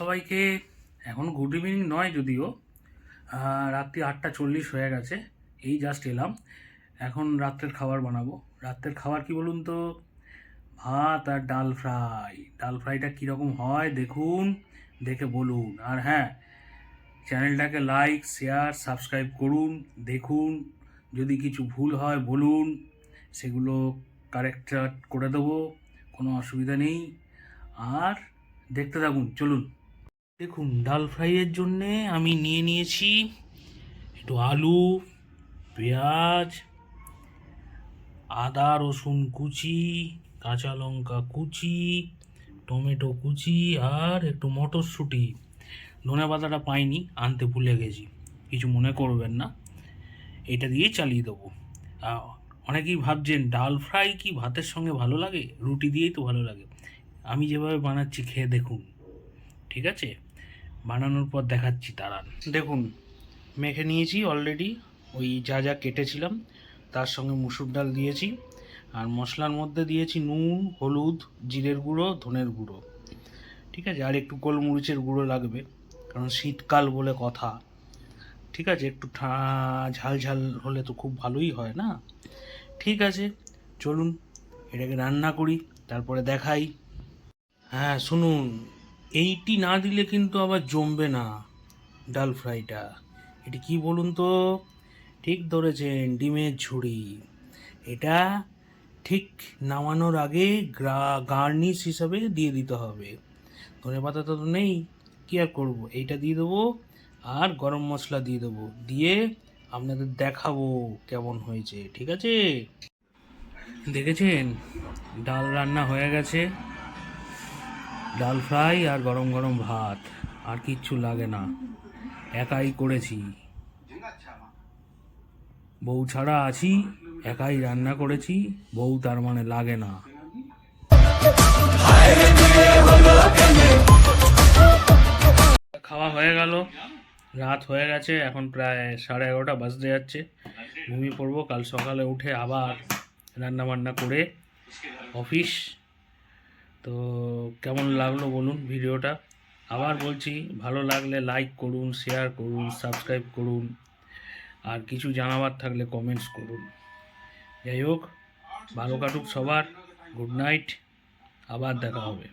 সবাইকে এখন good evening নয় যদিও রাত্রি আটটা চল্লিশ হয়ে গেছে, এই জাস্ট এলাম। এখন রাত্রের খাবার বানাবো। রাত্রের খাবার কি বলুন তো? ভাত আর ডাল ফ্রাই। ডাল ফ্রাইটা কীরকম হয় দেখুন, দেখে বলুন। আর হ্যাঁ চ্যানেলটাকে লাইক শেয়ার সাবস্ক্রাইব করুন, দেখুন। যদি কিছু ভুল হয় বলুন, সেগুলো কারেক্ট করে দেবো, কোনো অসুবিধা নেই। আর দেখতে থাকুন, চলুন। দেখুন, ডাল ফ্রাইয়ের জন্যে আমি নিয়ে নিয়েছি একটু আলু, পেঁয়াজ, আদা, রসুন কুচি, কাঁচা লঙ্কা কুচি, টমেটো কুচি আর একটু মটরশুঁটি। ধনে পাতাটা পাইনি, আনতে ভুলে গেছি। কিছু মনে করবেন না। এটা দিয়ে চালিয়ে দেবো। অনেকেই ভাবছেন, ডাল ফ্রাই কি ভাতের সঙ্গে ভালো লাগে? রুটি দিয়েই তো ভালো লাগে। আমি যেভাবে বানাচ্ছি, খেয়ে দেখুন। ঠিক আছে? বানানোর পর দেখাচ্ছি দাঁড়ান। দেখুন, মেখে নিয়েছি অলরেডি ওই যা যা কেটেছিলাম, তার সঙ্গে মুসুর ডাল দিয়েছি, আর মশলার মধ্যে দিয়েছি নুন, হলুদ, জিরের গুঁড়ো, ধনের গুঁড়ো। ঠিক আছে? আর একটু গোলমরিচের গুঁড়ো লাগবে, কারণ শীতকাল বলে কথা। ঠিক আছে? একটু ঝাল ঝাল হলে তো খুব ভালোই হয় না? ঠিক আছে, চলুন, এটাকে রান্না করি, তারপরে দেখাই। হ্যাঁ শুনুন। এইটি না দিলে কিন্তু আবার জমবে না ডাল ফ্রাইটা। এটি কি বলুন তো? ঠিক ধরেছেন, ডিমের ঝুড়ি। এটা ঠিক নামানোর আগে গার্নিশ হিসাবে দিয়ে দিতে হবে। ধনে পাতা তো নেই, কী আর করব? এইটা দিয়ে দেবো আর গরম মশলা দিয়ে দেবো। দিয়ে আপনাদের দেখাবো কেমন হয়েছে, ঠিক আছে? দেখেছেন? ডাল রান্না হয়ে গেছে। ডাল ফ্রাই আর গরম গরম ভাত, আর কিচ্ছু লাগে না। একাই করেছি। বউ ছাড়া আছি, একাই রান্না করেছি, বউ তার মানে লাগে না। খাওয়া হয়ে গেল। রাত হয়ে গেছে, এখন প্রায় সাড়ে এগারোটা বাজতে যাচ্ছে। ঘুমিয়ে পড়ব, কাল সকালে উঠে আবার রান্না বান্না করে অফিস। তো কেমন লাগল বলুন ভিডিওটা? আবার বলছি, ভালো লাগলে লাইক করুন শেয়ার করুন সাবস্ক্রাইব করুন, আর কিছু জানাবার থাকলে কমেন্টস করুন। যাই হোক, ভালো কাটুক সবার গুড নাইট আবার দেখা হবে।